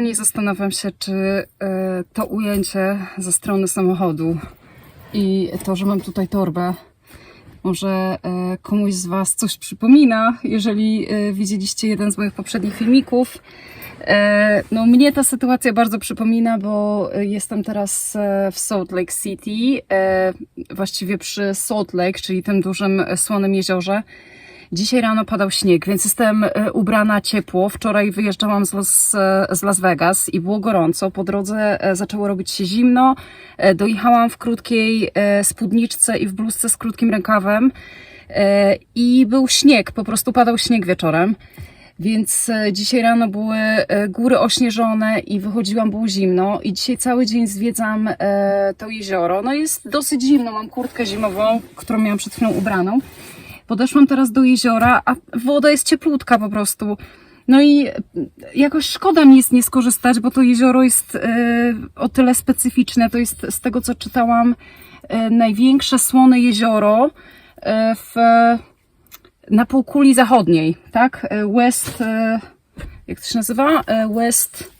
Kochani, zastanawiam się, czy e, to ujęcie ze strony samochodu i to, że mam tutaj torbę, może e, komuś z Was coś przypomina, jeżeli e, widzieliście jeden z moich poprzednich filmików. No, mnie ta sytuacja bardzo przypomina, bo jestem teraz w Salt Lake City, właściwie przy Salt Lake, czyli tym dużym słonym jeziorze. Dzisiaj rano padał śnieg, więc jestem e, ubrana ciepło. Wczoraj wyjeżdżałam z Las, e, z Las Vegas i było gorąco. Po drodze e, zaczęło robić się zimno. Dojechałam w krótkiej spódniczce i w bluzce z krótkim rękawem. I był śnieg, po prostu padał śnieg wieczorem. Więc dzisiaj rano były góry ośnieżone i wychodziłam, było zimno. I dzisiaj cały dzień zwiedzam to jezioro. No jest dosyć zimno, mam kurtkę zimową, którą miałam przed chwilą ubraną. Podeszłam teraz do jeziora, a woda jest cieplutka po prostu. No i jakoś szkoda mi jest nie skorzystać, bo to jezioro jest e, o tyle specyficzne. To jest z tego, co czytałam, e, największe słone jezioro e, w, na półkuli zachodniej, tak? West, jak to się nazywa? West,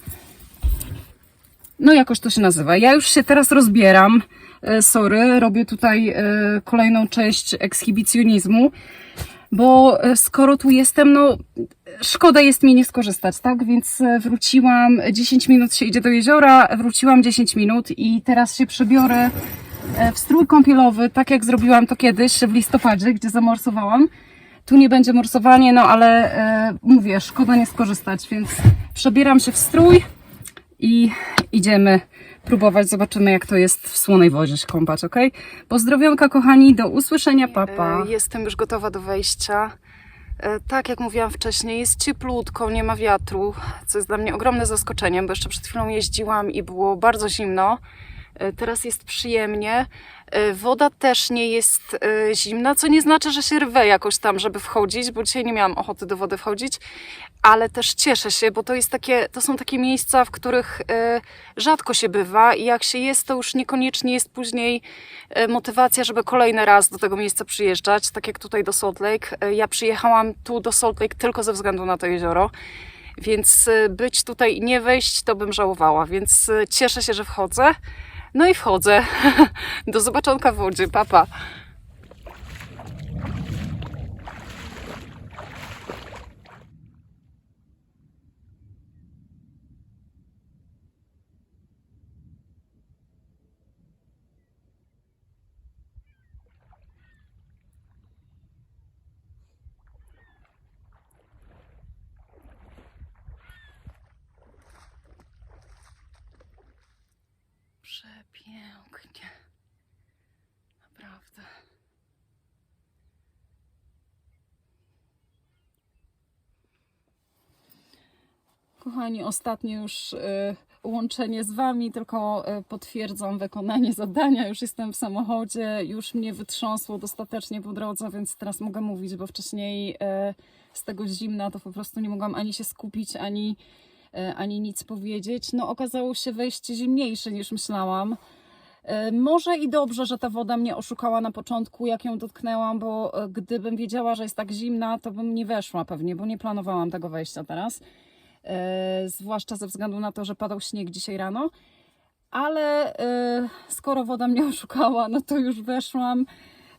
no jakoś to się nazywa. Ja już się teraz rozbieram. E, Sorry, robię tutaj e, kolejną część ekshibicjonizmu, bo e, skoro tu jestem, no szkoda jest mi nie skorzystać, tak? Więc wróciłam, 10 minut się idzie do jeziora, wróciłam 10 minut i teraz się przebiorę w strój kąpielowy, tak jak zrobiłam to kiedyś w listopadzie, gdzie zamorsowałam. Tu nie będzie morsowanie, no ale e, mówię, szkoda nie skorzystać, więc przebieram się w strój i idziemy próbować. Zobaczymy, jak to jest w słonej wodzie się kąpać, ok? Pozdrowionka, kochani, do usłyszenia, papa. Jestem już gotowa do wejścia. E, Tak jak mówiłam wcześniej, jest cieplutko, nie ma wiatru, co jest dla mnie ogromne zaskoczeniem, bo jeszcze przed chwilą jeździłam i było bardzo zimno. E, Teraz jest przyjemnie. E, Woda też nie jest e, zimna, co nie znaczy, że się rwę jakoś tam, żeby wchodzić, bo dzisiaj nie miałam ochoty do wody wchodzić, ale też cieszę się, bo to, jest takie, to są takie miejsca, w których rzadko się bywa i jak się jest, to już niekoniecznie jest później motywacja, żeby kolejny raz do tego miejsca przyjeżdżać, tak jak tutaj do Salt Lake. Ja przyjechałam tu do Salt Lake tylko ze względu na to jezioro. Więc być tutaj i nie wejść, to bym żałowała. Więc cieszę się, że wchodzę. No i wchodzę. Do zobaczonka w wodzie. Papa. Przepięknie. Naprawdę. Kochani, ostatnie już y, łączenie z Wami, tylko y, potwierdzam wykonanie zadania. Już jestem w samochodzie, już mnie wytrząsło dostatecznie po drodze, więc teraz mogę mówić, bo wcześniej y, z tego zimna to po prostu nie mogłam ani się skupić, ani, ani nic powiedzieć. No, okazało się wejście zimniejsze niż myślałam. Może i dobrze, że ta woda mnie oszukała na początku, jak ją dotknęłam, bo gdybym wiedziała, że jest tak zimna, to bym nie weszła pewnie, bo nie planowałam tego wejścia teraz. E, zwłaszcza ze względu na to, że padał śnieg dzisiaj rano. Ale e, skoro woda mnie oszukała, no to już weszłam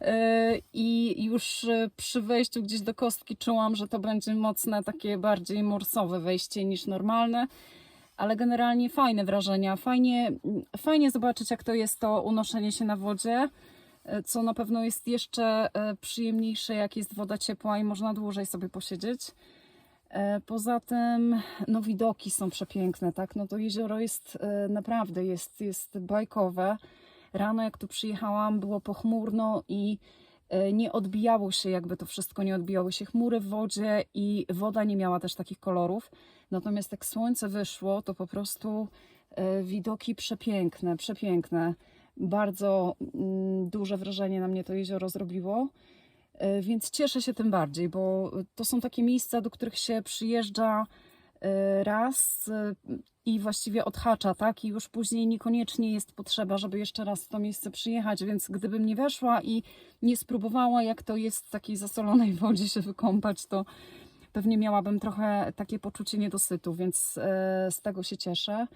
e, i już przy wejściu gdzieś do kostki czułam, że to będzie mocne, takie bardziej morsowe wejście niż normalne ale generalnie fajne wrażenia. Fajnie, fajnie zobaczyć, jak to jest to unoszenie się na wodzie, co na pewno jest jeszcze przyjemniejsze, jak jest woda ciepła i można dłużej sobie posiedzieć. E, Poza tym, no widoki są przepiękne, tak? No to jezioro jest e, naprawdę, jest, jest bajkowe. Rano jak tu przyjechałam, było pochmurno i e, nie odbijało się, jakby to wszystko nie odbijały się chmury w wodzie i woda nie miała też takich kolorów. Natomiast jak słońce wyszło, to po prostu widoki przepiękne, przepiękne. Bardzo mm, duże wrażenie na mnie to jezioro zrobiło. E, Więc cieszę się tym bardziej, bo to są takie miejsca, do których się przyjeżdża e, raz e, i właściwie odhacza, tak? I już później niekoniecznie jest potrzeba, żeby jeszcze raz w to miejsce przyjechać, więc gdybym nie weszła i nie spróbowała, jak to jest w takiej zasolonej wodzie się wykąpać, to pewnie miałabym trochę takie poczucie niedosytu, więc e, z tego się cieszę.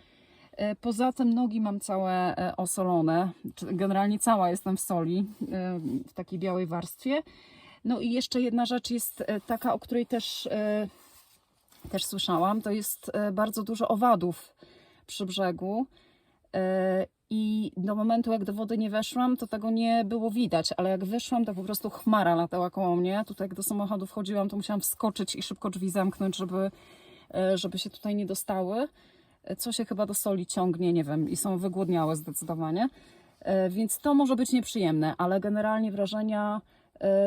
E, Poza tym nogi mam całe e, osolone, generalnie cała jestem w soli, e, w takiej białej warstwie. No i jeszcze jedna rzecz jest e, taka, o której też, e, też słyszałam, to jest e, bardzo dużo owadów przy brzegu. I do momentu, jak do wody nie weszłam, to tego nie było widać, ale jak wyszłam, to po prostu chmara latała koło mnie. Tutaj, jak do samochodu wchodziłam, to musiałam wskoczyć i szybko drzwi zamknąć, żeby, żeby się tutaj nie dostały. Co się chyba do soli ciągnie, nie wiem, i są wygłodniałe zdecydowanie. Więc to może być nieprzyjemne, ale generalnie wrażenia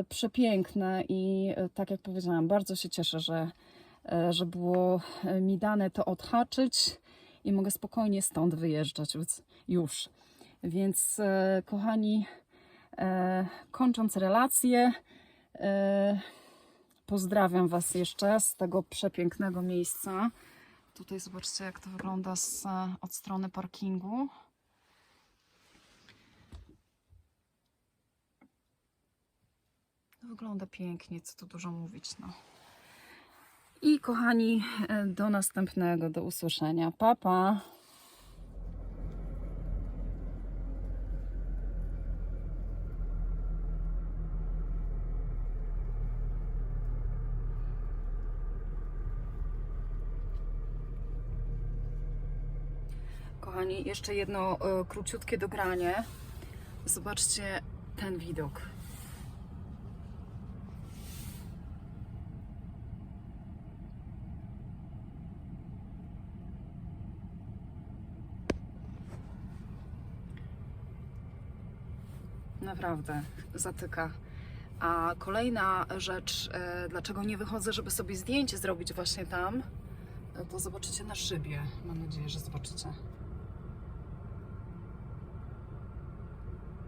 przepiękne i e, tak jak powiedziałam, bardzo się cieszę, że, e, że było e, mi dane to odhaczyć i mogę spokojnie stąd wyjeżdżać już. Więc e, kochani, e, kończąc relację, e, pozdrawiam Was jeszcze z tego przepięknego miejsca. Tutaj zobaczcie, jak to wygląda z, e, od strony parkingu. Wygląda pięknie, co tu dużo mówić. No. I kochani, e, do następnego, do usłyszenia. Pa, pa. Kochani, jeszcze jedno e, króciutkie dogranie. Zobaczcie ten widok. Naprawdę zatyka. A kolejna rzecz, e, dlaczego nie wychodzę, żeby sobie zdjęcie zrobić właśnie tam, e, to zobaczycie na szybie. Mam nadzieję, że zobaczycie.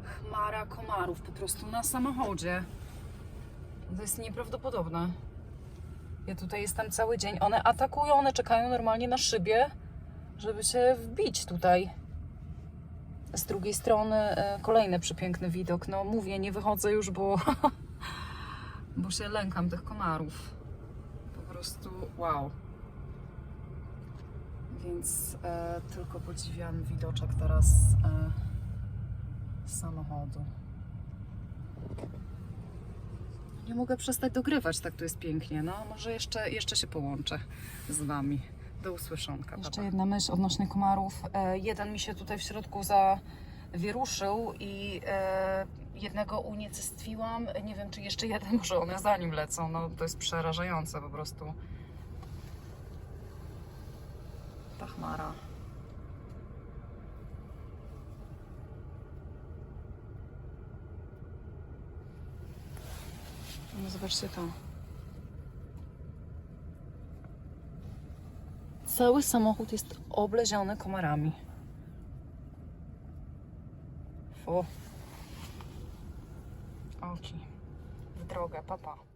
Chmara komarów po prostu na samochodzie. To jest nieprawdopodobne. Ja tutaj jestem cały dzień. One atakują, one czekają normalnie na szybie, żeby się wbić tutaj. Z drugiej strony e, kolejny przepiękny widok. No mówię, nie wychodzę już, bo, bo się lękam tych komarów. Po prostu wow. Więc e, tylko podziwiam widoczek teraz e, samochodu. Nie mogę przestać dogrywać, tak tu jest pięknie. No, może jeszcze, jeszcze się połączę z Wami. Do usłyszonka. Jeszcze jedna myśl odnośnie komarów. E, jeden mi się tutaj w środku zawieruszył i e, jednego unicestwiłam. Nie wiem, czy jeszcze jeden, może one za nim lecą. No, to jest przerażające po prostu. Ta chmara. No, zobaczcie to. Cały samochód jest obleziony komarami. Fu. Oki. W drogę, papa.